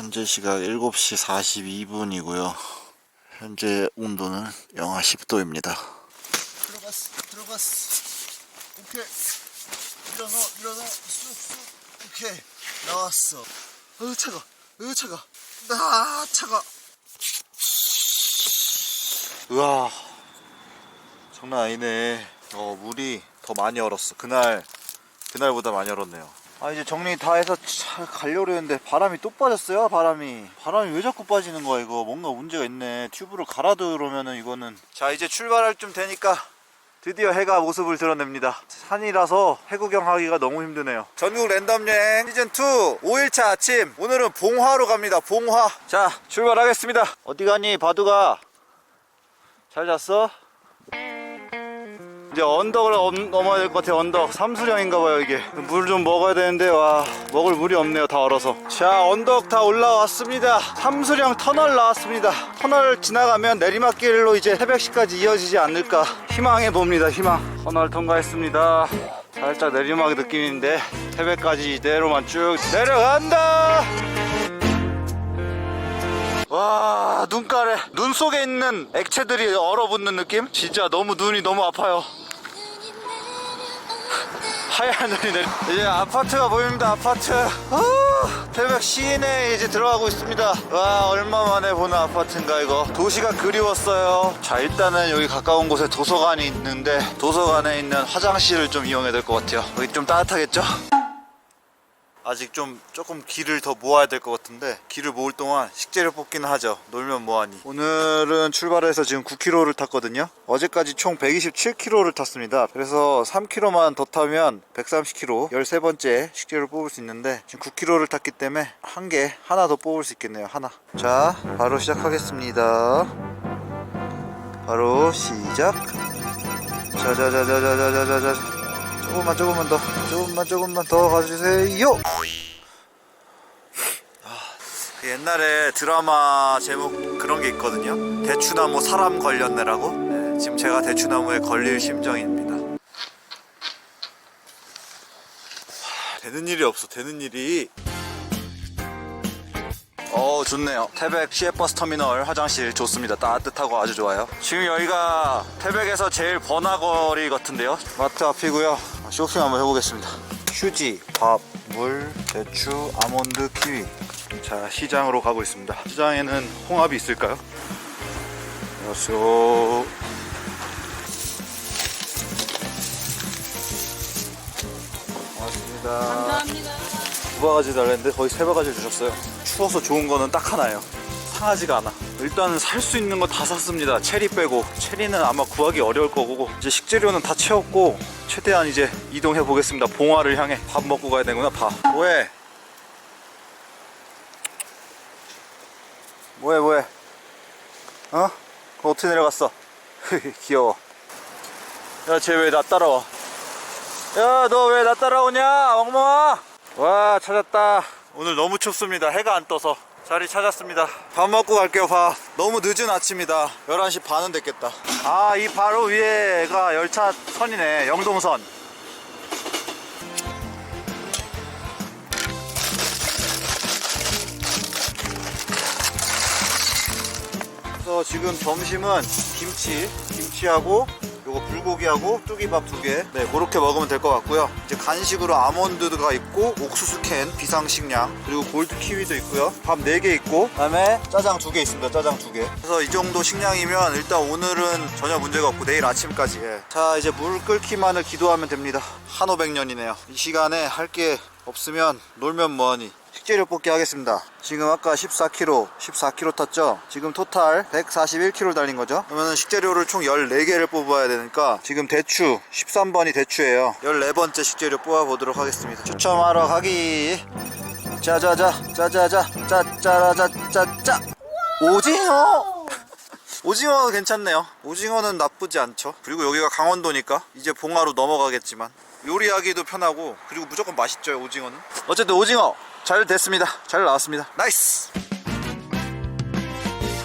현재 시각 7시 42분이고요. 현재 온도는 영하 10도입니다. 들어갔어, 들어갔어. 오케이. 일어나, 일어나, 쑥 쑥. 오케이. 나왔어. 으, 차가. 으, 차가. 아, 차가. 우와. 장난 아니네. 어, 물이 더 많이 얼었어. 그날, 그날보다 많이 얼었네요. 아, 이제 정리 다 해서 차 가려고 했는데 바람이 또 빠졌어요, 바람이. 바람이 왜 자꾸 빠지는 거야, 이거. 뭔가 문제가 있네. 튜브를 갈아 들어오면은 이거는. 자, 이제 출발할 좀 되니까 드디어 해가 모습을 드러냅니다. 산이라서 해구경 하기가 너무 힘드네요. 전국 랜덤 여행 시즌2 5일차 아침. 오늘은 봉화로 갑니다, 봉화. 자, 출발하겠습니다. 어디 가니, 바두가? 잘 잤어? 이제 언덕을 엄- 넘어야 될 것 같아요 언덕. 삼수령인가봐요 이게. 물 좀 먹어야 되는데 와 먹을 물이 없네요 다 얼어서. 자 언덕 다 올라왔습니다. 삼수령 터널 나왔습니다. 터널 지나가면 내리막길로 이제 새벽시까지 이어지지 않을까. 희망해 봅니다 희망. 터널 통과했습니다. 살짝 내리막 느낌인데 새벽까지 이대로만 쭉 내려간다 와 눈가래 눈 속에 있는 액체들이 얼어붙는 느낌? 진짜 너무 눈이 너무 아파요. 하얀 눈이 내려 이제 아파트가 보입니다 아파트. 아, 새벽 시내에 이제 들어가고 있습니다. 와 얼마만에 보는 아파트인가 이거. 도시가 그리웠어요. 자 일단은 여기 가까운 곳에 도서관이 있는데 도서관에 있는 화장실을 좀 이용해야 될 것 같아요. 여기 좀 따뜻하겠죠? 아직 좀 조금 기를 더 모아야 될 것 같은데 기를 모을 동안 식재료 뽑기는 하죠. 놀면 뭐하니. 오늘은 출발해서 지금 9km를 탔거든요. 어제까지 총 127km를 탔습니다. 그래서 3km만 더 타면 130km 13번째 식재료를 뽑을 수 있는데 지금 9km를 탔기 때문에 한 개 하나 더 뽑을 수 있겠네요. 하나. 자 바로 시작하겠습니다. 바로 시작. 자자자자자자자자 조금만 조금만 더 조금만 조금만 더 가주세요. 아, 그 옛날에 드라마 제목 그런 게 있거든요. 대추나무 사람 걸렸네라고? 네, 지금 제가 대추나무에 걸릴 심정입니다. 하, 되는 일이 없어 되는 일이 어 좋네요. 태백 시외버스 터미널 화장실 좋습니다. 따뜻하고 아주 좋아요. 지금 여기가 태백에서 제일 번화거리 같은데요? 마트 앞이고요. 쇼핑 한번 해보겠습니다. 휴지, 밥, 물, 대추, 아몬드, 키위. 자 시장으로 가고 있습니다. 시장에는 홍합이 있을까요? 안녕하세요. 고맙습니다. 감사합니다. 두 바가지 달랬는데 거의 세 바가지 주셨어요. 추워서 좋은 거는 딱 하나예요. 상하지가 않아. 일단 살 수 있는 거 다 샀습니다. 체리 빼고 체리는 아마 구하기 어려울 거고 이제 식재료는 다 채웠고 최대한 이제 이동해 보겠습니다. 봉화를 향해 밥 먹고 가야 되구나. 밥. 뭐해? 뭐해 뭐해? 어? 그거 어떻게 내려갔어? 귀여워. 야 쟤 왜 나 따라와? 야 너 왜 나 따라오냐 멍멍아 와 찾았다 오늘 너무 춥습니다. 해가 안 떠서 자리 찾았습니다. 밥 먹고 갈게요 밥 너무 늦은 아침이다. 11시 반은 됐겠다. 아 이 바로 위에가 열차 선이네. 영동선. 그래서 지금 점심은 김치 김치하고 요거 불고기하고 뚜기밥 두 개. 네, 그렇게 먹으면 될 것 같고요. 이제 간식으로 아몬드가 있고 옥수수 캔 비상식량 그리고 골드 키위도 있고요. 밥 네 개 있고 그다음에 짜장 두 개 있습니다. 짜장 두 개. 그래서 이 정도 식량이면 일단 오늘은 전혀 문제가 없고 내일 아침까지. 예. 자, 이제 물 끓기만을 기도하면 됩니다. 한 오백 년이네요. 이 시간에 할 게 없으면 놀면 뭐하니. 식재료 뽑기 하겠습니다. 지금 아까 14kg, 14kg 탔죠? 지금 토탈 141kg 달린 거죠? 그러면 식재료를 총 14개를 뽑아야 되니까 지금 대추, 13번이 대추예요. 14번째 식재료 뽑아 보도록 하겠습니다. 추첨하러 가기. 짜자자, 짜자자, 짜짜라자짜짜. 오징어! 오징어 괜찮네요. 오징어는 나쁘지 않죠. 그리고 여기가 강원도니까 이제 봉화로 넘어가겠지만 요리하기도 편하고 그리고 무조건 맛있죠 오징어는. 어쨌든 오징어 잘 됐습니다. 잘 나왔습니다. 나이스!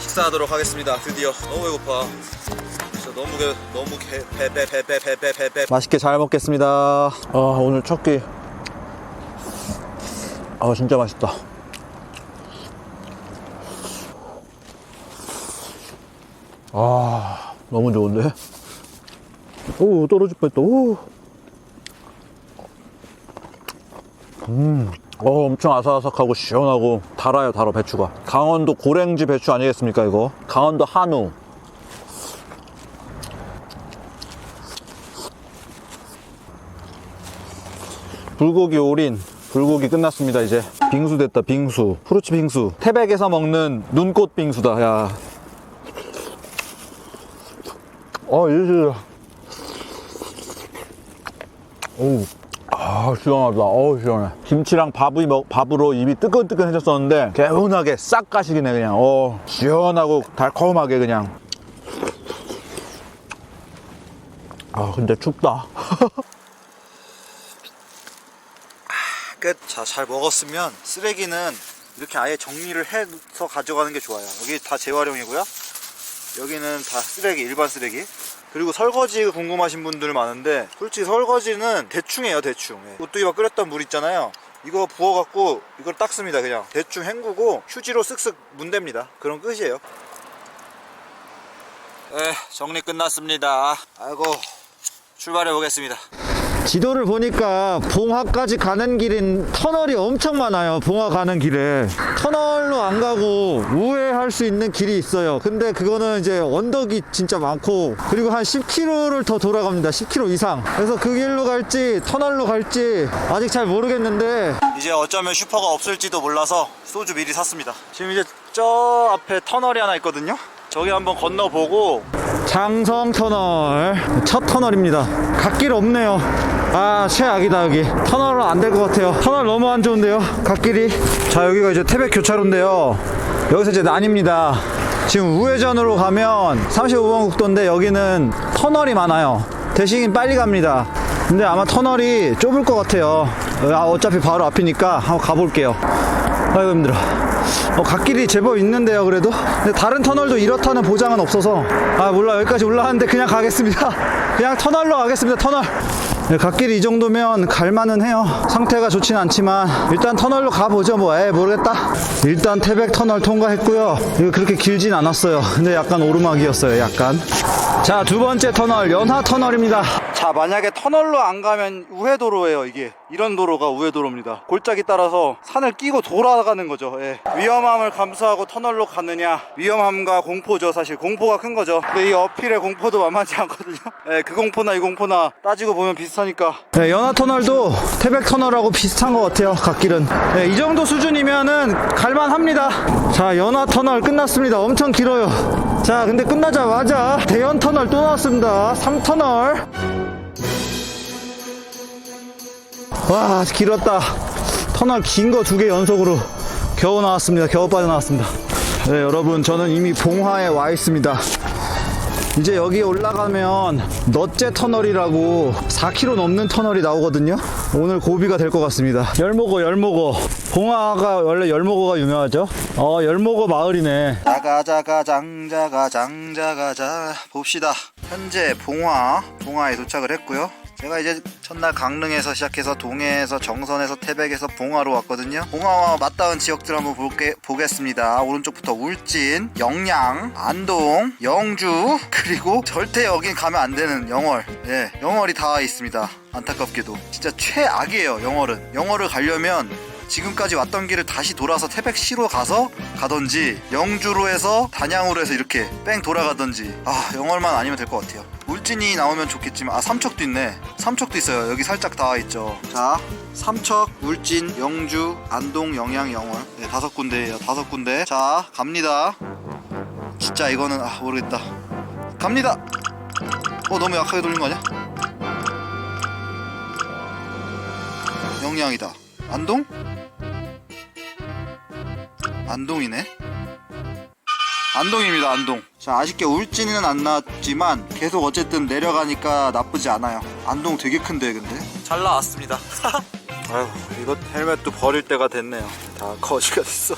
식사하도록 하겠습니다. 드디어 너무 배고파. 진짜 너무 배 너무 배배배배배배배. 맛있게 잘 먹겠습니다. 아 오늘 첫끼아 진짜 맛있다. 아 너무 좋은데? 오 떨어질 뻔했다. 오. 음. 어, 엄청 아삭아삭하고 시원하고 달아요, 달아, 배추가. 강원도 고랭지 배추 아니겠습니까, 이거? 강원도 한우. 불고기 올인. 불고기 끝났습니다, 이제. 빙수 됐다, 빙수. 후르츠 빙수. 태백에서 먹는 눈꽃 빙수다, 야. 어, 이제. 오. 아, 시원하다. 어우, 시원해. 김치랑 밥이 먹, 밥으로 입이 뜨끈뜨끈해졌었는데, 개운하게 싹 가시기네, 그냥. 어, 시원하고 달콤하게 그냥. 아, 근데 춥다. 끝. 자, 잘 먹었으면 쓰레기는 이렇게 아예 정리를 해서 가져가는 게 좋아요. 여기 다 재활용이고요. 여기는 다 쓰레기, 일반 쓰레기. 그리고 설거지 궁금하신 분들 많은데 솔직히 설거지는 대충 해요 대충. 예. 오뚜기밥 끓였던 물 있잖아요. 이거 부어갖고 이걸 닦습니다 그냥. 대충 헹구고 휴지로 쓱쓱 문댑니다. 그럼 끝이에요. 네 정리 끝났습니다. 아이고 출발해 보겠습니다 지도를 보니까 봉화까지 가는 길인 터널이 엄청 많아요. 봉화 가는 길에. 터널로 안 가고 우회할 수 있는 길이 있어요. 근데 그거는 이제 언덕이 진짜 많고 그리고 한 10km를 더 돌아갑니다. 10km 이상. 그래서 그 길로 갈지 터널로 갈지 아직 잘 모르겠는데 이제 어쩌면 슈퍼가 없을지도 몰라서 소주 미리 샀습니다. 지금 이제 저 앞에 터널이 하나 있거든요. 저기 한번 건너보고 장성 터널. 첫 터널입니다. 갓길 없네요. 아 최악이다 여기. 터널은 안 될 것 같아요. 터널 너무 안 좋은데요? 갓길이? 자 여기가 이제 태백 교차로인데요. 여기서 이제 난입니다. 지금 우회전으로 가면 35번 국도인데 여기는 터널이 많아요. 대신 빨리 갑니다. 근데 아마 터널이 좁을 것 같아요. 아, 어차피 바로 앞이니까 한번 가볼게요. 아이고 힘들어 어, 갓길이 제법 있는데요 그래도. 다른 터널도 이렇다는 보장은 없어서. 아 몰라 여기까지 올라왔는데 그냥 가겠습니다. 그냥 터널로 가겠습니다 터널. 네, 갓길이 이 정도면 갈만은 해요. 상태가 좋진 않지만 일단 터널로 가보죠 뭐에 모르겠다. 일단 태백 터널 통과했고요. 이거 그렇게 길진 않았어요. 근데 약간 오르막이었어요 약간 자 두 번째 터널 연하 터널입니다. 자 만약에 터널로 안 가면 우회도로예요 이게. 이런 도로가 우회도로입니다. 골짜기 따라서 산을 끼고 돌아가는 거죠 예. 위험함을 감수하고 터널로 가느냐? 위험함과 공포죠 사실. 공포가 큰 거죠. 근데 이 어필의 공포도 만만치 않거든요. 예, 그 공포나 이 공포나 따지고 보면 비슷하니까. 예, 연하 터널도 태백 터널하고 비슷한 것 같아요 갓길은. 예, 이 정도 수준이면은 갈만합니다. 자 연하 터널 끝났습니다. 엄청 길어요 자 근데 끝나자마자 대연 터널 또 나왔습니다. 3터널. 와 길었다. 터널 긴 거 두 개 연속으로 겨우 나왔습니다. 겨우 빠져나왔습니다. 네 여러분 저는 이미 봉화에 와 있습니다 이제 여기 올라가면 넛제 터널이라고 4km 넘는 터널이 나오거든요. 오늘 고비가 될 것 같습니다. 열모고 열모고. 봉화가 원래 열모고가 유명하죠? 어 열모고 마을이네. 자가 자가 장자가 장자가자 봅시다. 현재 봉화 봉화에 도착을 했고요 제가 이제 첫날 강릉에서 시작해서 동해에서 정선에서 태백에서 봉화로 왔거든요. 봉화와 맞닿은 지역들 한번 볼게, 보겠습니다. 오른쪽부터 울진, 영양, 안동, 영주, 그리고 절대 여긴 가면 안 되는 영월. 예, 영월이 다 있습니다. 안타깝게도. 진짜 최악이에요, 영월은. 영월을 가려면 지금까지 왔던 길을 다시 돌아서 태백시로 가서 가던지 영주로 해서 단양으로 해서 이렇게 뺑 돌아가던지 아 영월만 아니면 될 것 같아요 울진이 나오면 좋겠지만 아 삼척도 있네. 삼척도 있어요. 여기 살짝 닿아 있죠. 자 삼척 울진 영주 안동 영양 영월. 네 다섯 군데예요. 다섯 군데. 자 갑니다. 진짜 이거는 아 모르겠다. 갑니다. 어 너무 약하게 돌린 거 아니야? 영양이다. 안동? 안동이네. 안동입니다, 안동. 자, 아쉽게 울진은 안 나왔지만 계속 어쨌든 내려가니까 나쁘지 않아요. 안동 되게 큰데, 근데. 잘 나왔습니다. 아유, 이거 헬멧도 버릴 때가 됐네요. 다 거지가 됐어.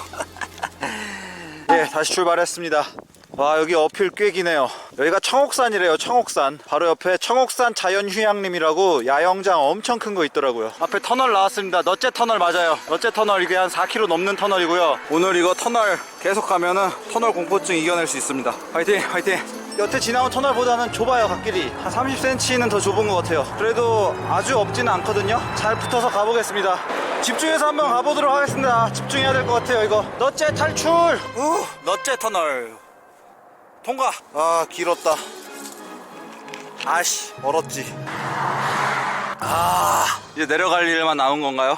예, 다시 출발했습니다. 와, 여기 어필 꽤 기네요. 여기가 청옥산이래요, 청옥산. 바로 옆에 청옥산 자연휴양림이라고 야영장 엄청 큰 거 있더라고요. 앞에 터널 나왔습니다. 넛제 터널 맞아요. 넛제 터널 이게 한 4km 넘는 터널이고요. 오늘 이거 터널 계속 가면은 터널 공포증 이겨낼 수 있습니다. 화이팅, 화이팅. 여태 지나온 터널보다는 좁아요 갓길이 한 30cm는 더 좁은 것 같아요 그래도 아주 없지는 않거든요 잘 붙어서 가보겠습니다 집중해서 한번 가보도록 하겠습니다 집중해야 될 것 같아요 이거 너째 탈출 우, 너째 터널 통과. 아 길었다. 아씨 멀었지. 아 이제 내려갈 일만 남은 건가요?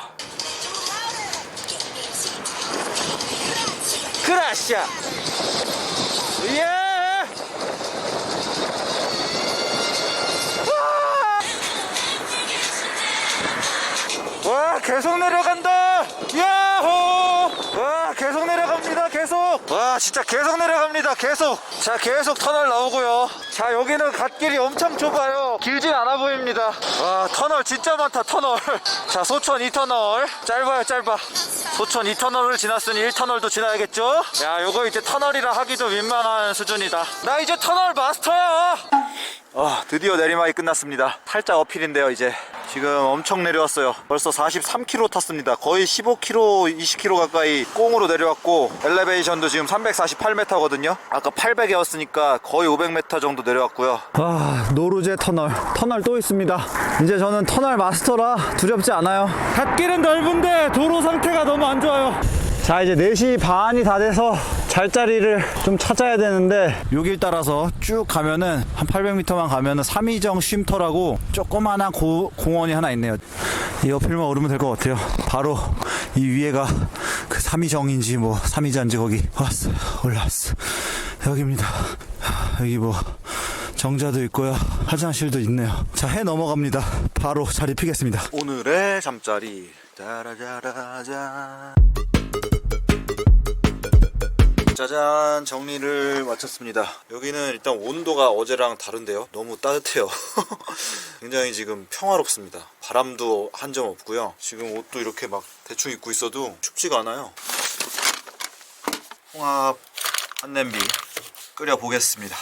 크라샤! 예! 와 계속 내려간다 야호 와 계속 내려갑니다 계속 와 진짜 계속 내려갑니다. 계속. 자 계속 터널 나오고요. 자 여기는 갓길이 엄청 좁아요. 길진 않아 보입니다. 와 터널 진짜 많다 터널. 자 소천 2터널. 짧아요 짧아. 소천 2터널을 지났으니 1터널도 지나야겠죠? 야 요거 이제 터널이라 하기도 민망한 수준이다. 나 이제 터널 마스터야 아, 드디어 내리막이 끝났습니다. 살짝 어필인데요, 이제. 지금 엄청 내려왔어요. 벌써 43km 탔습니다. 거의 15km, 20km 가까이 꽁으로 내려왔고, 엘리베이션도 지금 348m거든요. 아까 800이었으니까 거의 500m 정도 내려왔고요. 아, 노루제 터널. 터널 또 있습니다. 이제 저는 터널 마스터라 두렵지 않아요. 갓길은 넓은데 도로 상태가 너무 안 좋아요. 자 이제 4시 반이 다 돼서 잘 자리를 좀 찾아야 되는데 여길 따라서 쭉 가면은 한 800m만 가면은 삼이정 쉼터라고 조그만한 고- 공원이 하나 있네요. 이 옆을만 오르면 될 것 같아요. 바로 이 위에가 그 삼이정인지 뭐 삼이자인지 거기 왔어요. 올라왔어. 여기입니다. 여기 뭐 정자도 있고요. 화장실도 있네요. 자 해 넘어갑니다. 바로 자리 피겠습니다. 오늘의 잠자리. 짜라짜라짠 짜잔 정리를 마쳤습니다. 여기는 일단 온도가 어제랑 다른데요? 너무 따뜻해요. 굉장히 지금 평화롭습니다. 바람도 한 점 없고요. 지금 옷도 이렇게 막 대충 입고 있어도 춥지가 않아요. 홍합 한 냄비 끓여 보겠습니다.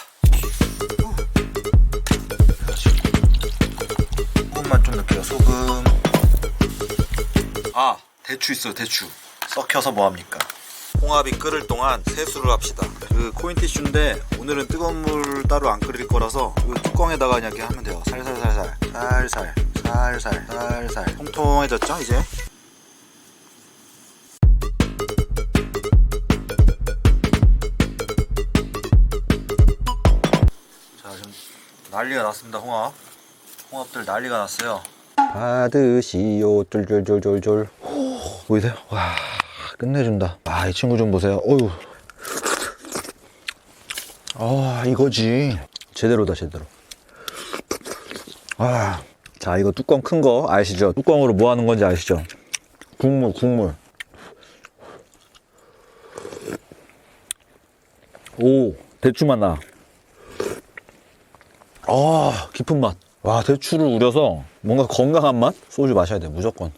소금만 좀 넣을게요 소금. 아 대추 있어요 대추. 썩혀서 뭐합니까 홍합이 끓을 동안 세수를 합시다. 그 코인 티슈인데 오늘은 뜨거운 물 따로 안 끓일 거라서 이 뚜껑에다가 그냥 이렇게 하면 돼요. 살살살살. 살살 살살 살살. 통통해졌죠 이제? 자 지금 난리가 났습니다 홍합. 홍합들 난리가 났어요. 받으시오. 쫄쫄쫄쫄쫄. 보이세요? 와 끝내준다 아 이 친구 좀 보세요 어휴 아 이거지 제대로다 제대로 아, 자 이거 뚜껑 큰 거 아시죠? 뚜껑으로 뭐 하는 건지 아시죠? 국물 국물 오 대추맛 나 아, 깊은 맛. 와, 대추를 우려서 뭔가 건강한 맛? 소주 마셔야 돼, 무조건.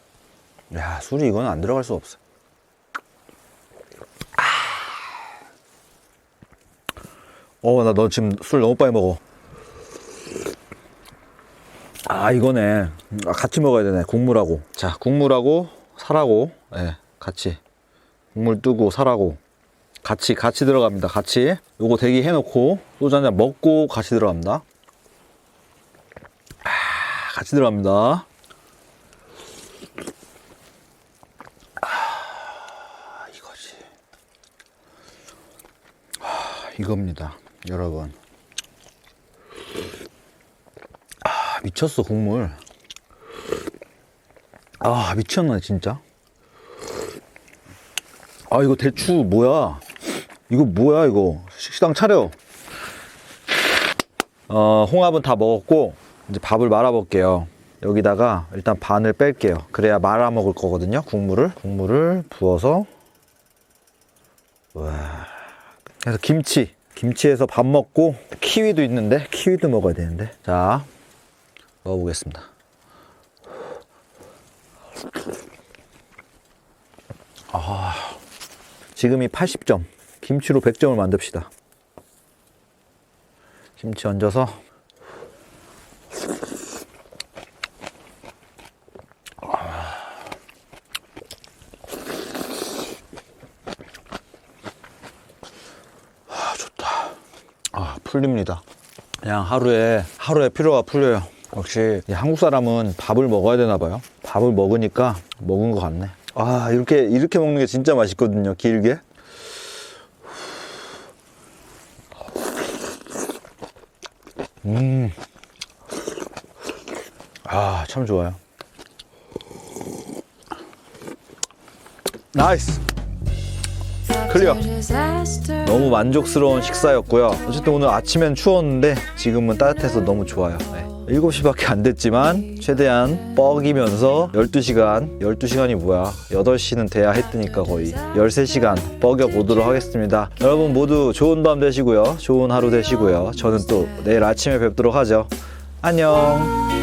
야, 술이 이거는 안 들어갈 수 없어. 어, 나 너 지금 술 너무 빨리 먹어. 아, 이거네. 아, 같이 먹어야 되네, 국물하고. 자, 국물하고 살하고, 예, 같이. 국물 뜨고 살하고. 같이, 같이 들어갑니다, 같이. 요거 대기 해놓고, 소주 한잔 먹고 같이 들어갑니다. 같이 들어갑니다. 아. 아, 이겁니다, 여러분. 아, 미쳤어, 국물. 아, 미쳤네, 진짜. 아, 이거 대추 뭐야? 이거 뭐야, 이거? 식당 차려. 어, 홍합은 다 먹었고, 이제 밥을 말아 볼게요. 여기다가 일단 반을 뺄게요. 그래야 말아 먹을 거거든요. 국물을. 국물을 부어서. 와. 그래서 김치. 김치에서 밥 먹고, 키위도 있는데, 키위도 먹어야 되는데. 자, 먹어보겠습니다. 아, 지금이 80점. 김치로 100점을 만듭시다. 김치 얹어서 풀립니다. 그냥 하루에 하루에 피로가 풀려요. 역시 이 한국 사람은 밥을 먹어야 되나 봐요. 밥을 먹으니까 먹은 것 같네. 아 이렇게 이렇게 먹는 게 진짜 맛있거든요. 길게. 음. 아, 참 좋아요. 나이스. 클리어. 너무 만족스러운 식사였고요. 어쨌든 오늘 아침엔 추웠는데 지금은 따뜻해서 너무 좋아요. 네. 7시밖에 안 됐지만 최대한 뻐기면서 12시간, 12시간이 뭐야? 8시는 돼야 했으니까 거의 13시간 뻐겨 보도록 하겠습니다. 여러분 모두 좋은 밤 되시고요. 좋은 하루 되시고요. 저는 또 내일 아침에 뵙도록 하죠. 안녕.